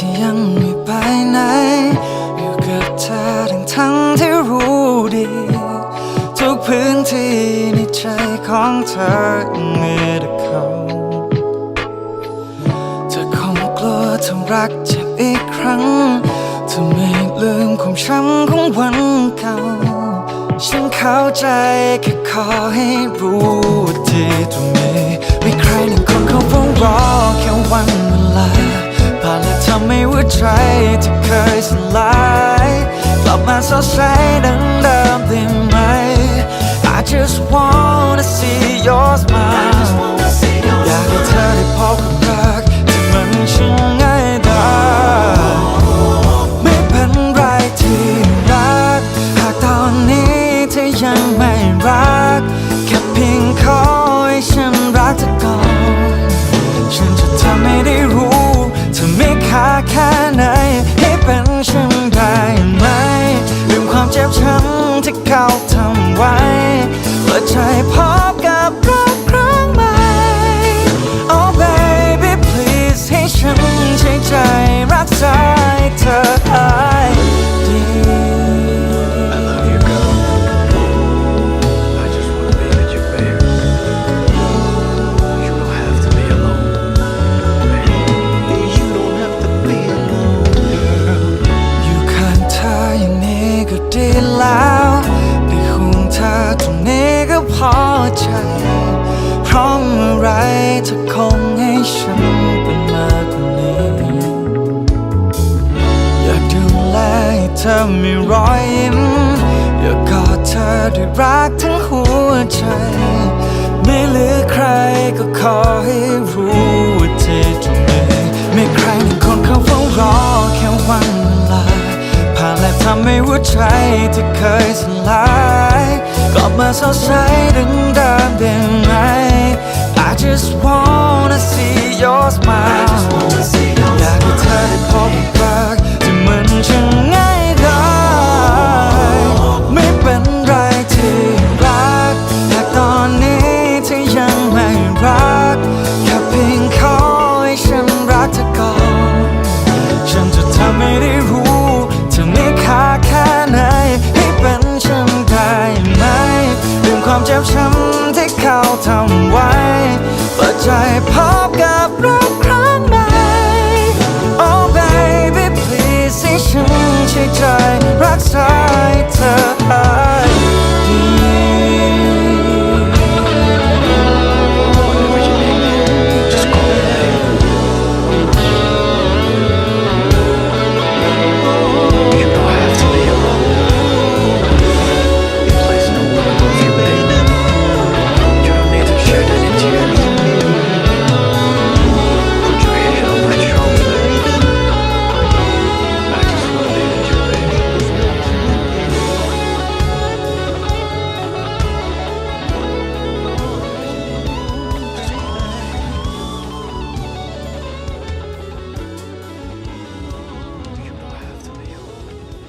ที่ยังไม่ไปไหน อยู่กับเธอทั้งทั้งที่รู้ดี ทุกพื้นที่ในใจของเธอยังมีแต่เขาเธอคงกลัวเธอรักเจ็บอีกครั้งเธอไม่ลืมความช้ำของวันเก่า ฉันเข้าใจแค่ขอให้รู้ว่าที่ตรงนี้มีใครหนึ่งคนเขาเฝ้ารอแค่วันเวลาผ่านและ ทำให้หัวใจที่เคยสลายกลับมาสดใสดังเดิมได้ไหม I just wanna see your smile ใจเพราะเมื่อไรเธอคงให้ฉันเป็นมากกว่านี้ อยากดูแลให้เธอมีรอยยิ้ม อยากกอดเธอด้วยรักทั้งหัวใจ ไม่เหลือใครก็ขอให้รู้ว่าเธอตรงนี้ไม่ใครหนึ่งคนเขาเฝ้ารอแค่วันเวลาผ่านและทำให้หัวใจที่เคยสลาย กลับมาสดใสดังเดิมได้ไหม ใช่ใจรักษาให้เธอหา